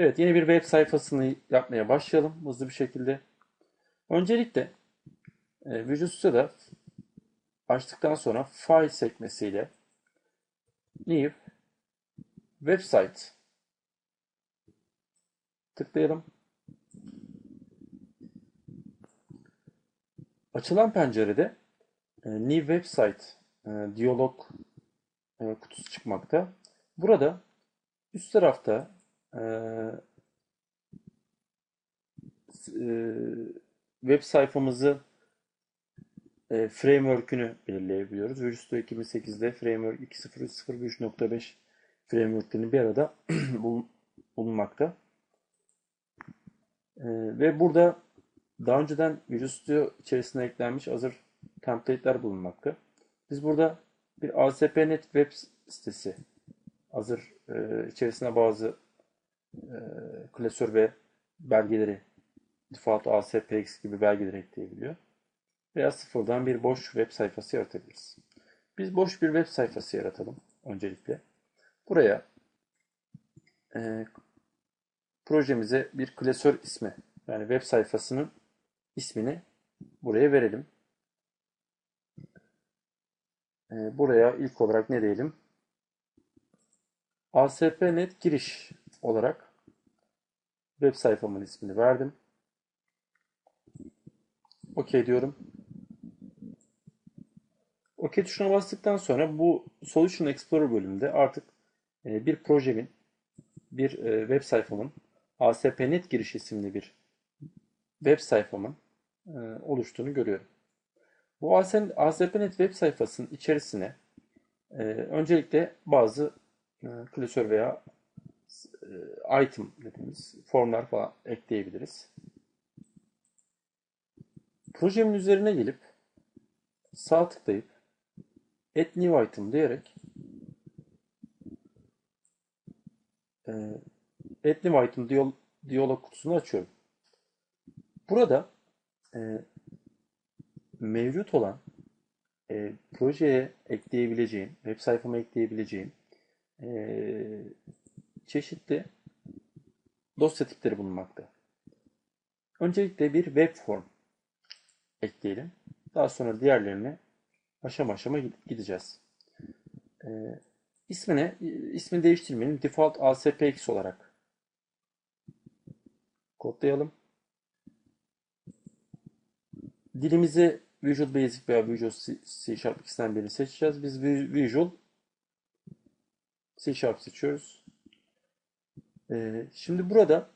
Evet, yeni bir web sayfasını yapmaya başlayalım hızlı bir şekilde. Öncelikle e, Visual Studio'da açtıktan sonra File sekmesiyle New Website tıklayalım. Açılan pencerede e, New Website e, diyalog e, kutusu çıkmakta. Burada üst tarafta e, web sayfamızı e, framework'ünü belirleyebiliyoruz. Studio 2008'de Framework 2.0.0.3.5 framework'lerini bir arada bulunmakta. E, ve burada daha önceden Studio içerisine eklenmiş hazır template'ler bulunmakta. Biz burada bir ASP.NET web sitesi hazır e, içerisine bazı e, klasör ve belgeleri default ASPX gibi belgeleri ekleyebiliyor. Veya sıfırdan bir boş web sayfası yaratabiliriz. Biz boş bir web sayfası yaratalım öncelikle. Buraya e, projemize bir klasör ismi yani web sayfasının ismini buraya verelim. E, buraya ilk olarak ne diyelim? ASP.NET giriş olarak web sayfamın ismini verdim. OK diyorum. OK tuşuna bastıktan sonra bu Solution Explorer bölümünde artık e, bir projemin, bir e, web sayfamın ASP.NET giriş isimli bir web sayfamın e, oluştuğunu görüyorum. Bu ASP.NET web sayfasının içerisine öncelikle bazı klasör veya item dediğimiz formlar falan ekleyebiliriz. Projemin üzerine gelip sağ tıklayıp Add New Item diyerek e, Add New Item diyalog, diyalog kutusunu açıyorum. Burada e, mevcut olan e, projeye ekleyebileceğim, web sayfama ekleyebileceğim e, çeşitli dosya tipleri bulunmakta. Öncelikle bir web form ekleyelim. Daha sonra diğerlerine aşama aşama gideceğiz. Ee, ismine, ismini değiştirmeyelim. Default ASPX olarak kodlayalım. Dilimizi Visual Basic veya Visual C Sharp ikisinden birini seçeceğiz. Biz Visual C Sharp seçiyoruz. Ee, şimdi burada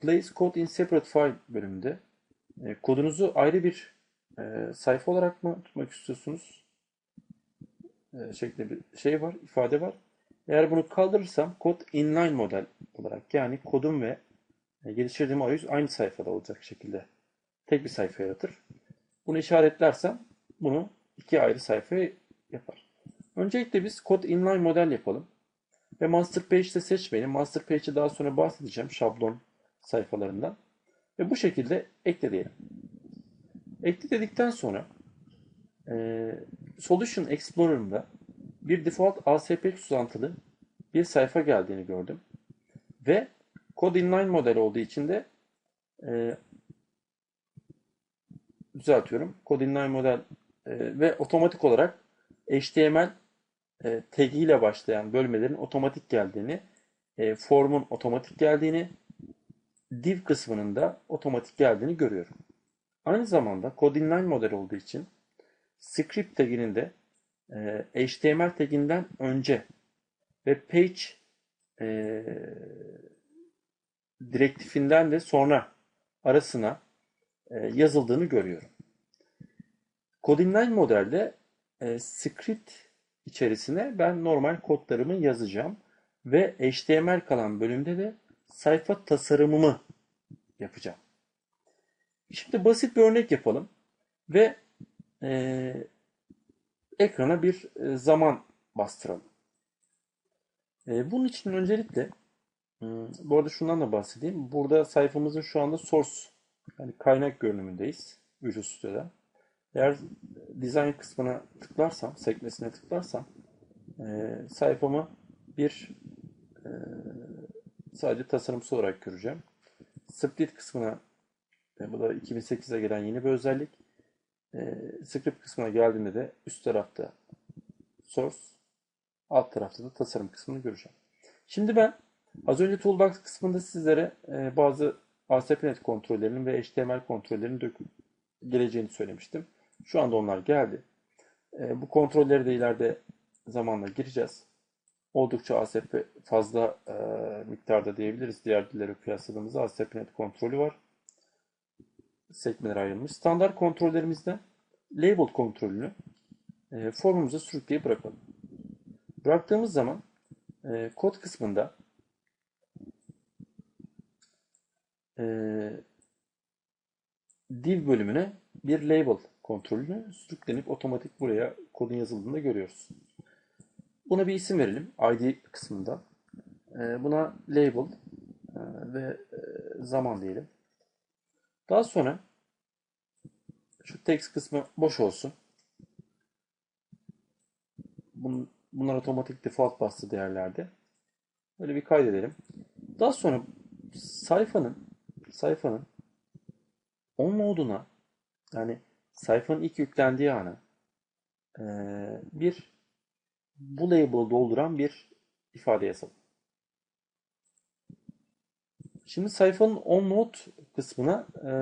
Place Code in Separate File bölümünde e, kodunuzu ayrı bir e, sayfa olarak mı tutmak istiyorsunuz? E, şeklinde bir şey var, ifade var. Eğer bunu kaldırırsam kod inline model olarak yani kodum ve e, geliştirdiğim arayüz aynı sayfada olacak şekilde tek bir sayfa yaratır. Bunu işaretlersem bunu iki ayrı sayfaya yapar. Öncelikle biz kod inline model yapalım. Ve master page'de seçmeyelim. Master page'de daha sonra bahsedeceğim şablon sayfalarından. Ve bu şekilde ekle diyelim. Ekle dedikten sonra e, Solution Explorer'ımda bir default ASP uzantılı bir sayfa geldiğini gördüm. Ve Code Inline model olduğu için de e, düzeltiyorum. Code Inline model e, ve otomatik olarak HTML e, tag ile başlayan bölmelerin otomatik geldiğini, e, formun otomatik geldiğini, div kısmının da otomatik geldiğini görüyorum. Aynı zamanda Code Inline model olduğu için script taginin de e, HTML taginden önce ve page e, direktifinden de sonra arasına e, yazıldığını görüyorum. Code Inline modelde e, script içerisine ben normal kodlarımı yazacağım ve HTML kalan bölümde de sayfa tasarımımı yapacağım. Şimdi basit bir örnek yapalım ve e, ekrana bir e, zaman bastıralım. E, bunun için öncelikle bu arada şundan da bahsedeyim. Burada sayfamızın şu anda source yani kaynak görünümündeyiz Visual Studio'da. Eğer design kısmına tıklarsam, sekmesine tıklarsam e, sayfamı bir e, sadece tasarımsal olarak göreceğim. Split kısmına e, bu da 2008'e gelen yeni bir özellik. E, script kısmına geldiğinde de üst tarafta source, alt tarafta da tasarım kısmını göreceğim. Şimdi ben az önce toolbox kısmında sizlere e, bazı ASP.NET kontrollerinin ve HTML kontrollerinin geleceğini söylemiştim. Şu anda onlar geldi. E, bu kontrolleri de ileride zamanla gireceğiz. Oldukça ASP fazla e, miktarda diyebiliriz. Diğer dillere kıyasladığımızda ASP.NET kontrolü var. Sekmelere ayrılmış. Standart kontrollerimizde label kontrolünü e, formumuza sürükleyip bırakalım. Bıraktığımız zaman e, kod kısmında e, div bölümüne bir label kontrolünü sürüklenip otomatik buraya kodun yazıldığında görüyoruz. Buna bir isim verelim ID kısmında. E, buna label e, ve e, zaman diyelim. Daha sonra şu text kısmı boş olsun. Bunlar otomatik default bastı değerlerde. Böyle bir kaydedelim. Daha sonra sayfanın sayfanın on noduna yani sayfanın ilk yüklendiği ana bir bu label'ı dolduran bir ifade yazalım. Şimdi sayfanın on node kısmına e,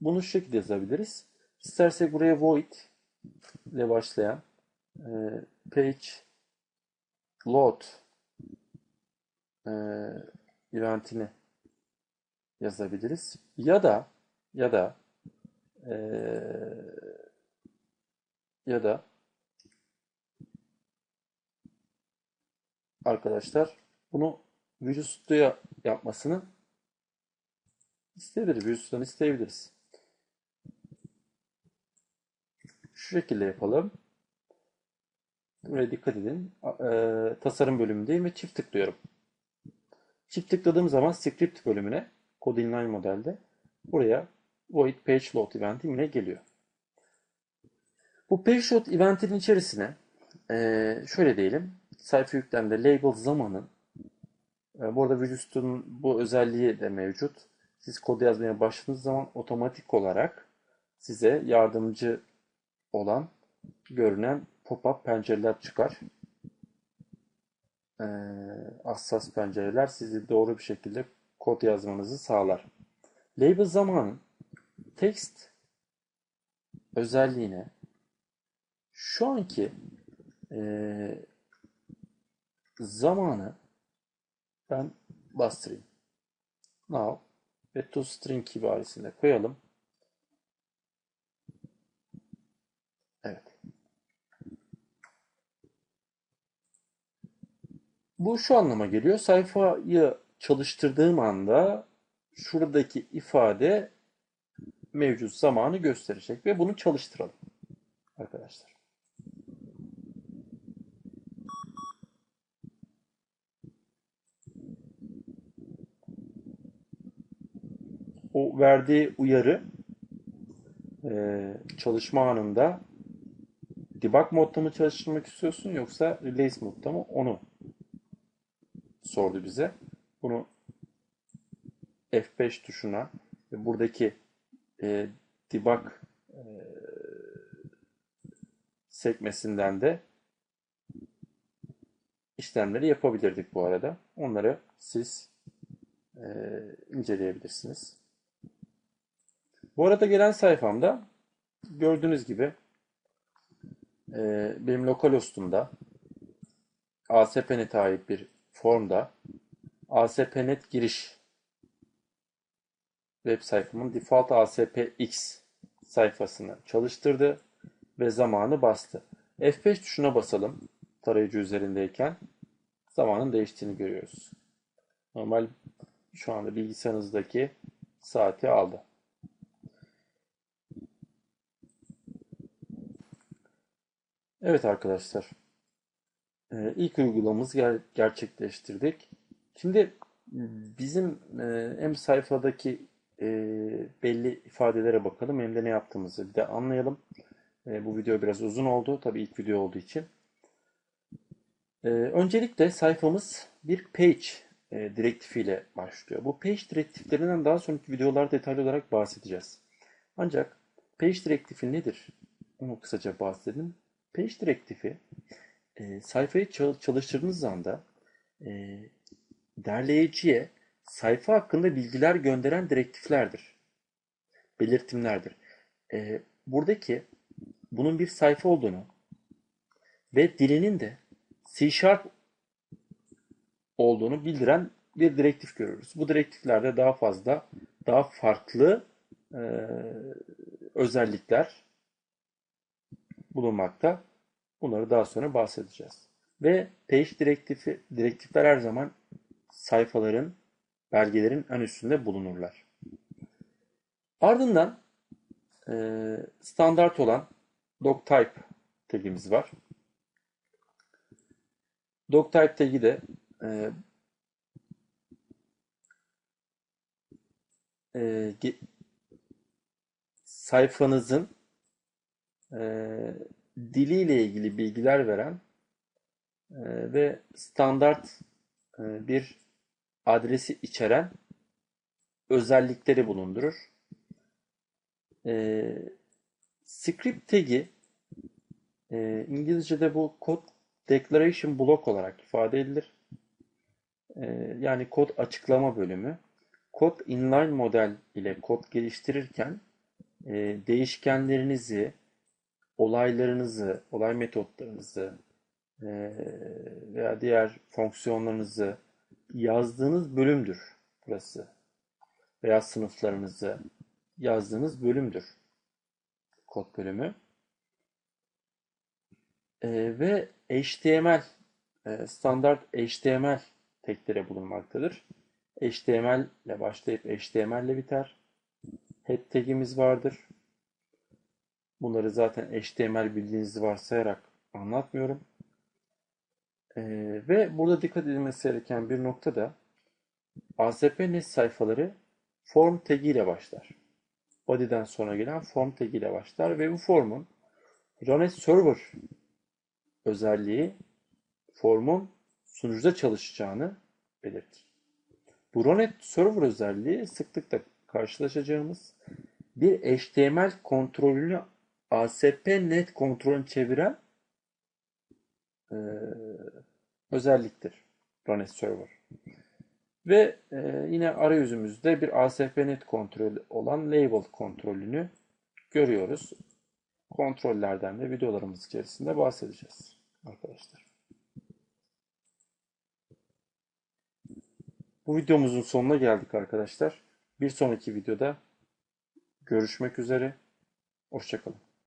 bunu şu şekilde yazabiliriz. İstersek buraya void ile başlayan e, page load e, eventini yazabiliriz. Ya da ya da e, ya da arkadaşlar bunu Studio'ya yapmasını isteyebiliriz. Studio'dan isteyebiliriz. Şu şekilde yapalım. Buraya dikkat edin. E, tasarım bölümündeyim ve çift tıklıyorum. Çift tıkladığım zaman script bölümüne Code Inline modelde buraya void page load eventi yine geliyor. Bu page load eventinin içerisine e, şöyle diyelim. Sayfa yüklemde label zamanın e, bu arada Visual Studio'nun bu özelliği de mevcut. Siz kodu yazmaya başladığınız zaman otomatik olarak size yardımcı olan görünen pop-up pencereler çıkar. Ee, hassas pencereler sizi doğru bir şekilde kod yazmanızı sağlar. Label zamanın text özelliğine şu anki e, zamanı ben bastırayım. Now ve toString ibaresinde koyalım. Evet. Bu şu anlama geliyor. Sayfayı çalıştırdığım anda şuradaki ifade mevcut zamanı gösterecek ve bunu çalıştıralım arkadaşlar. O verdiği uyarı e, çalışma anında debug modda mı çalıştırmak istiyorsun yoksa release modda mı onu sordu bize. Bunu F5 tuşuna ve buradaki e, debug e, sekmesinden de işlemleri yapabilirdik bu arada. Onları siz e, inceleyebilirsiniz. Bu arada gelen sayfamda gördüğünüz gibi e, benim lokal hostumda ASP.NET'e ait bir formda ASP.NET giriş web sayfamın default ASPX sayfasını çalıştırdı ve zamanı bastı. F5 tuşuna basalım tarayıcı üzerindeyken zamanın değiştiğini görüyoruz. Normal şu anda bilgisayarınızdaki saati aldı. Evet arkadaşlar. Ee, ilk uygulamamızı ger gerçekleştirdik. Şimdi bizim e, hem sayfadaki e, belli ifadelere bakalım hem de ne yaptığımızı bir de anlayalım. E, bu video biraz uzun oldu. Tabii ilk video olduğu için. E, öncelikle sayfamız bir page e, direktifiyle başlıyor. Bu page direktiflerinden daha sonraki videolarda detaylı olarak bahsedeceğiz. Ancak page direktifi nedir? Onu kısaca bahsedelim. Page direktifi e, sayfayı çalıştırdığınız anda e, derleyiciye sayfa hakkında bilgiler gönderen direktiflerdir. Belirtimlerdir. E, buradaki bunun bir sayfa olduğunu ve dilinin de C Sharp olduğunu bildiren bir direktif görürüz. Bu direktiflerde daha fazla, daha farklı e, özellikler bulunmakta. Bunları daha sonra bahsedeceğiz. Ve page direktifi, direktifler her zaman sayfaların, belgelerin en üstünde bulunurlar. Ardından e, standart olan doctype tagimiz var. Doctype tagi de e, e, sayfanızın e, diliyle ilgili bilgiler veren e, ve standart e, bir adresi içeren özellikleri bulundurur. E, script tag'i e, İngilizce'de bu kod declaration block olarak ifade edilir. E, yani kod açıklama bölümü. Kod inline model ile kod geliştirirken e, değişkenlerinizi, olaylarınızı, olay metotlarınızı e, veya diğer fonksiyonlarınızı yazdığınız bölümdür burası. Veya sınıflarınızı yazdığınız bölümdür. Kod bölümü. E, ve HTML, standart HTML tekleri bulunmaktadır. HTML ile başlayıp HTML ile biter. Head tagimiz vardır. Bunları zaten HTML bildiğinizi varsayarak anlatmıyorum. Ee, ve burada dikkat edilmesi gereken bir nokta da ASP.NET sayfaları form tag ile başlar. Body'den sonra gelen form tag ile başlar ve bu formun run server özelliği formun sunucuda çalışacağını belirtir. Bu Ronet Server özelliği sıklıkla karşılaşacağımız bir HTML kontrolünü ASP.NET kontrolünü çeviren e, özelliktir Ronet Server. Ve e, yine arayüzümüzde bir ASP.NET kontrolü olan Label kontrolünü görüyoruz. Kontrollerden de videolarımız içerisinde bahsedeceğiz arkadaşlar. Bu videomuzun sonuna geldik arkadaşlar. Bir sonraki videoda görüşmek üzere. Hoşçakalın.